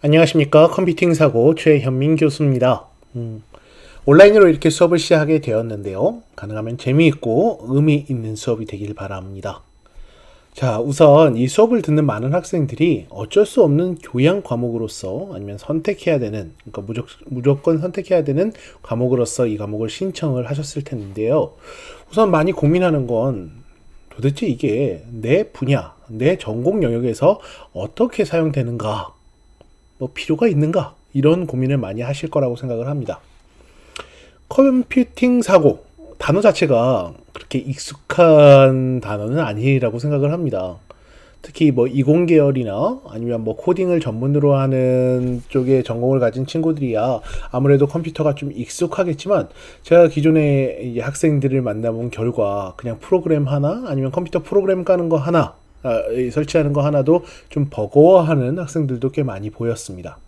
안녕하십니까 컴퓨팅 사고 최현민 교수입니다. 음, 온라인으로 이렇게 수업을 시작하게 되었는데요. 가능하면 재미있고 의미 있는 수업이 되길 바랍니다. 자, 우선 이 수업을 듣는 많은 학생들이 어쩔 수 없는 교양 과목으로서 아니면 선택해야 되는, 그러니까 무조, 무조건 선택해야 되는 과목으로서 이 과목을 신청을 하셨을 텐데요. 우선 많이 고민하는 건 도대체 이게 내 분야, 내 전공 영역에서 어떻게 사용되는가? 뭐 필요가 있는가 이런 고민을 많이 하실 거라고 생각을 합니다. 컴퓨팅 사고 단어 자체가 그렇게 익숙한 단어는 아니라고 생각을 합니다. 특히 뭐 이공 계열이나 아니면 뭐 코딩을 전문으로 하는 쪽에 전공을 가진 친구들이야 아무래도 컴퓨터가 좀 익숙하겠지만 제가 기존에 학생들을 만나본 결과 그냥 프로그램 하나 아니면 컴퓨터 프로그램 까는 거 하나 아, 설치하는 거 하나도 좀 버거워하는 학생들도 꽤 많이 보였습니다.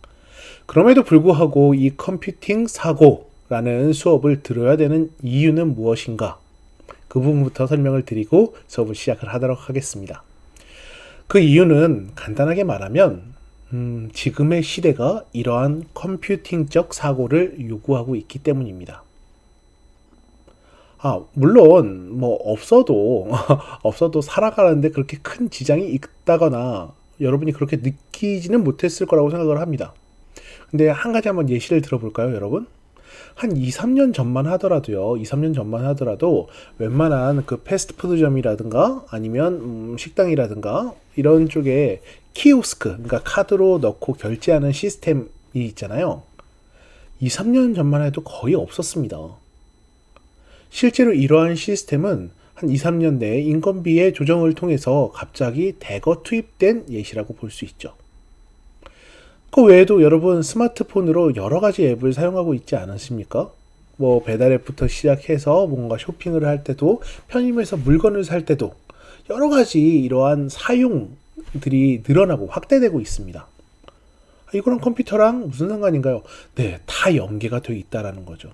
그럼에도 불구하고 이 컴퓨팅 사고라는 수업을 들어야 되는 이유는 무엇인가? 그 부분부터 설명을 드리고 수업을 시작을 하도록 하겠습니다. 그 이유는 간단하게 말하면 음, 지금의 시대가 이러한 컴퓨팅적 사고를 요구하고 있기 때문입니다. 아, 물론 뭐 없어도 없어도 살아가는데 그렇게 큰 지장이 있다거나 여러분이 그렇게 느끼지는 못했을 거라고 생각을 합니다. 근데 한 가지 한번 예시를 들어볼까요, 여러분? 한 2, 3년 전만 하더라도요, 2, 3년 전만 하더라도 웬만한 그 패스트푸드점이라든가 아니면 음, 식당이라든가 이런 쪽에 키오스크, 그러니까 카드로 넣고 결제하는 시스템이 있잖아요. 2, 3년 전만 해도 거의 없었습니다. 실제로 이러한 시스템은 한 2, 3년 내에 인건비의 조정을 통해서 갑자기 대거 투입된 예시라고 볼 수 있죠. 그 외에도 여러분 스마트폰으로 여러 가지 앱을 사용하고 있지 않으십니까? 뭐 배달 앱부터 시작해서 뭔가 쇼핑을 할 때도 편의점에서 물건을 살 때도 여러 가지 이러한 사용들이 늘어나고 확대되고 있습니다. 이거랑 컴퓨터랑 무슨 상관인가요? 네, 다 연계가 되어 있다라는 거죠.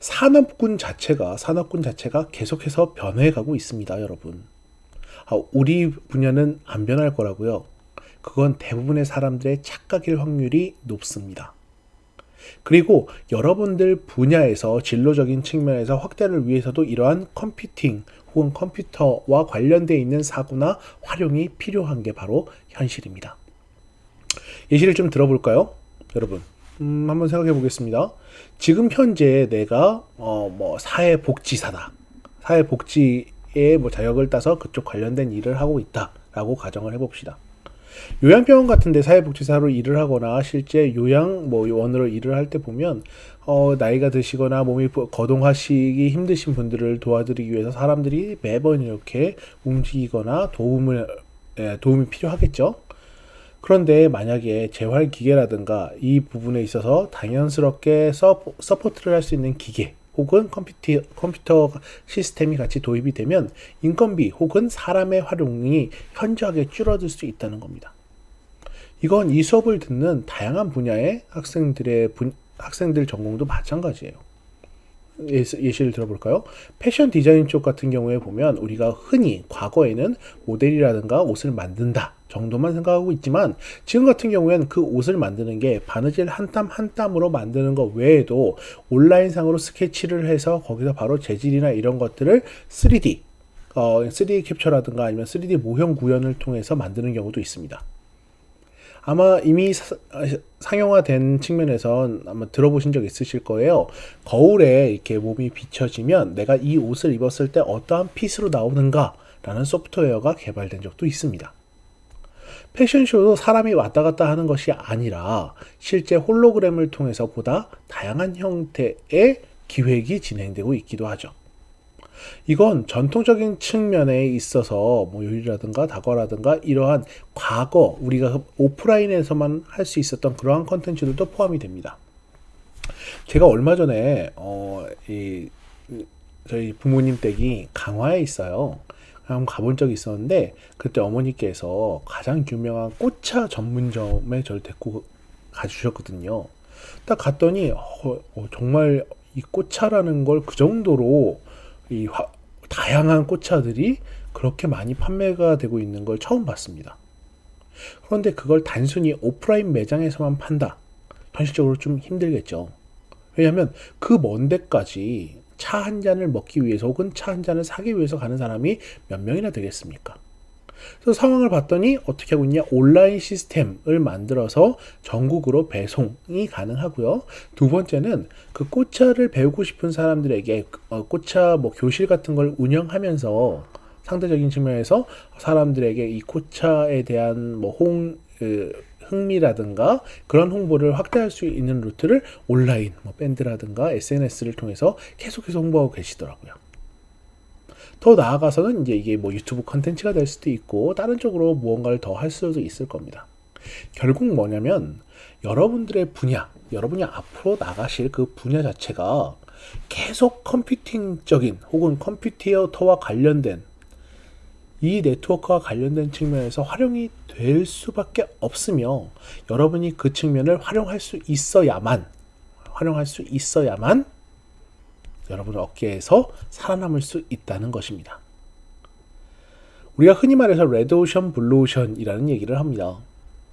산업군 자체가 산업군 자체가 계속해서 변해가고 있습니다, 여러분. 아, 우리 분야는 안 변할 거라고요. 그건 대부분의 사람들의 착각일 확률이 높습니다. 그리고 여러분들 분야에서 진로적인 측면에서 확대를 위해서도 이러한 컴퓨팅 혹은 컴퓨터와 관련되어 있는 사고나 활용이 필요한 게 바로 현실입니다. 예시를 좀 들어볼까요? 여러분, 음, 한번 생각해 보겠습니다. 지금 현재 내가 어, 뭐 사회복지사다. 사회복지에 뭐 자격을 따서 그쪽 관련된 일을 하고 있다라고 가정을 해봅시다. 요양병원 같은데 사회복지사로 일을 하거나 실제 요양 뭐 원으로 일을 할 때 보면 어, 나이가 드시거나 몸이 거동하시기 힘드신 분들을 도와드리기 위해서 사람들이 매번 이렇게 움직이거나 도움을 예, 도움이 필요하겠죠. 그런데 만약에 재활 기계라든가 이 부분에 있어서 당연스럽게 서포, 서포트를 할 수 있는 기계 혹은 컴퓨터, 컴퓨터 시스템이 같이 도입이 되면 인건비 혹은 사람의 활용이 현저하게 줄어들 수 있다는 겁니다. 이건 이 수업을 듣는 다양한 분야의 학생들의 분, 학생들 전공도 마찬가지예요. 예시, 를 들어볼까요? 패션 디자인 쪽 같은 경우에 보면 우리가 흔히 과거에는 모델이라든가 옷을 만든다 정도만 생각하고 있지만 지금 같은 경우에는 그 옷을 만드는 게 바느질 한 땀 한 땀으로 만드는 것 외에도 온라인상으로 스케치를 해서 거기서 바로 재질이나 이런 것들을 3D 어, 3D 캡처라든가 아니면 3D 모형 구현을 통해서 만드는 경우도 있습니다. 아마 이미 사, 상용화된 측면에선 아마 들어보신 적 있으실 거예요. 거울에 이렇게 몸이 비춰지면 내가 이 옷을 입었을 때 어떠한 핏으로 나오는가라는 소프트웨어가 개발된 적도 있습니다. 패션쇼도 사람이 왔다 갔다 하는 것이 아니라 실제 홀로그램을 통해서 보다 다양한 형태의 기획이 진행되고 있기도 하죠. 이건 전통적인 측면에 있어서 뭐 요리라든가 다과라든가 이러한 과거 우리가 오프라인에서만 할 수 있었던 그러한 컨텐츠들도 포함이 됩니다. 제가 얼마 전에 어, 이 저희 부모님 댁이 강화에 있어요. 한번 가본 적이 있었는데 그때 어머니께서 가장 유명한 꽃차 전문점에 저를 데리고 가주셨거든요. 딱 갔더니 어, 어, 정말 이 꽃차라는 걸 그 정도로 이 화, 다양한 꽃차들이 그렇게 많이 판매가 되고 있는 걸 처음 봤습니다. 그런데 그걸 단순히 오프라인 매장에서만 판다. 현실적으로 좀 힘들겠죠. 왜냐하면 그 먼 데까지 차 한 잔을 먹기 위해서 혹은 차 한 잔을 사기 위해서 가는 사람이 몇 명이나 되겠습니까? 그래서 상황을 봤더니 어떻게 하고 있냐 온라인 시스템을 만들어서 전국으로 배송이 가능하고요. 두 번째는 그 꽃차를 배우고 싶은 사람들에게 어, 꽃차 뭐 교실 같은 걸 운영하면서 상대적인 측면에서 사람들에게 이 꽃차에 대한 뭐홍 그, 흥미라든가 그런 홍보를 확대할 수 있는 루트를 온라인 뭐 밴드라든가 SNS를 통해서 계속해서 홍보하고 계시더라고요. 더 나아가서는 이제 이게 뭐 유튜브 컨텐츠가 될 수도 있고 다른 쪽으로 무언가를 더 할 수도 있을 겁니다. 결국 뭐냐면 여러분들의 분야, 여러분이 앞으로 나가실 그 분야 자체가 계속 컴퓨팅적인 혹은 컴퓨터와 관련된 이 네트워크와 관련된 측면에서 활용이 될 수밖에 없으며 여러분이 그 측면을 활용할 수 있어야만 활용할 수 있어야만 여러분 어깨에서 살아남을 수 있다는 것입니다. 우리가 흔히 말해서 레드오션, 블루오션이라는 얘기를 합니다.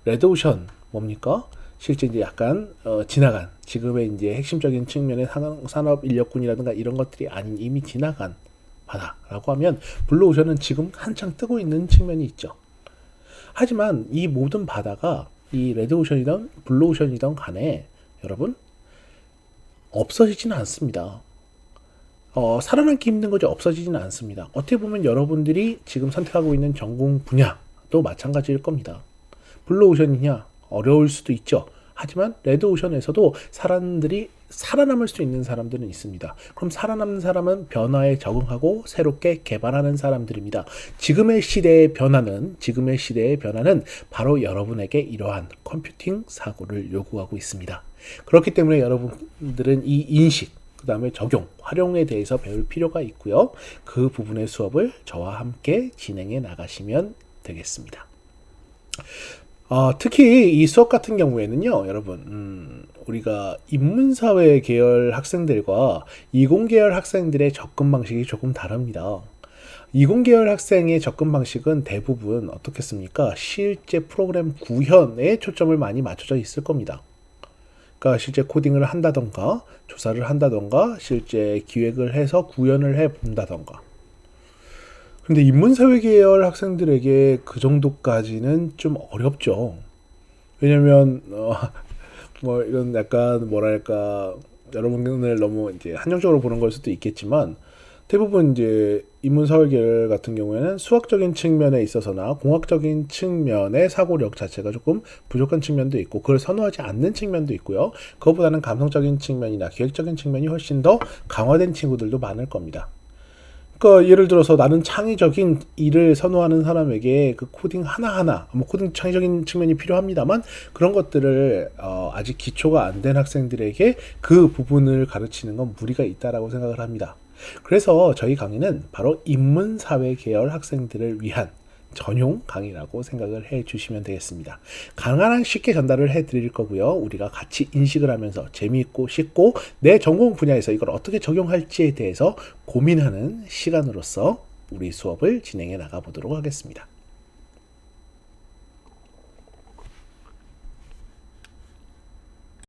레드오션 뭡니까? 실제 이제 약간 어, 지나간 지금의 이제 핵심적인 측면의 산업 인력군이라든가 이런 것들이 아닌 이미 지나간 바다라고 하면 블루오션은 지금 한창 뜨고 있는 측면이 있죠. 하지만 이 모든 바다가 이 레드오션이든 블루오션이든 간에 여러분 없어지지는 않습니다. 어, 살아남기 힘든 거지 없어지지는 않습니다. 어떻게 보면 여러분들이 지금 선택하고 있는 전공 분야도 마찬가지일 겁니다. 블루오션이냐 어려울 수도 있죠. 하지만 레드오션에서도 사람들이 살아남을 수 있는 사람들은 있습니다. 그럼 살아남는 사람은 변화에 적응하고 새롭게 개발하는 사람들입니다. 지금의 시대의 변화는 지금의 시대의 변화는 바로 여러분에게 이러한 컴퓨팅 사고를 요구하고 있습니다. 그렇기 때문에 여러분들은 이 인식 그 다음에 적용, 활용에 대해서 배울 필요가 있고요. 그 부분의 수업을 저와 함께 진행해 나가시면 되겠습니다. 어, 특히 이 수업 같은 경우에는요, 여러분, 음, 우리가 인문사회 계열 학생들과 이공 계열 학생들의 접근 방식이 조금 다릅니다. 이공 계열 학생의 접근 방식은 대부분 어떻겠습니까? 실제 프로그램 구현에 초점을 많이 맞춰져 있을 겁니다. 그러니까 실제 코딩을 한다던가 조사를 한다던가 실제 기획을 해서 구현을 해 본다던가 근데 인문사회 계열 학생들에게 그 정도까지는 좀 어렵죠. 왜냐면 어, 뭐 이런 약간 뭐랄까 여러분을 너무 이제 한정적으로 보는 걸 수도 있겠지만 대부분 이제 인문사회 계열 같은 경우에는 수학적인 측면에 있어서나 공학적인 측면의 사고력 자체가 조금 부족한 측면도 있고 그걸 선호하지 않는 측면도 있고요. 그것보다는 감성적인 측면이나 기획적인 측면이 훨씬 더 강화된 친구들도 많을 겁니다. 그러니까 예를 들어서 나는 창의적인 일을 선호하는 사람에게 그 코딩 하나하나 뭐 코딩 창의적인 측면이 필요합니다만 그런 것들을 어, 아직 기초가 안 된 학생들에게 그 부분을 가르치는 건 무리가 있다라고 생각을 합니다. 그래서 저희 강의는 바로 인문사회 계열 학생들을 위한 전용 강의라고 생각을 해 주시면 되겠습니다. 강한 쉽게 전달을 해 드릴 거고요. 우리가 같이 인식을 하면서 재미있고 쉽고 내 전공 분야에서 이걸 어떻게 적용할지에 대해서 고민하는 시간으로서 우리 수업을 진행해 나가 보도록 하겠습니다.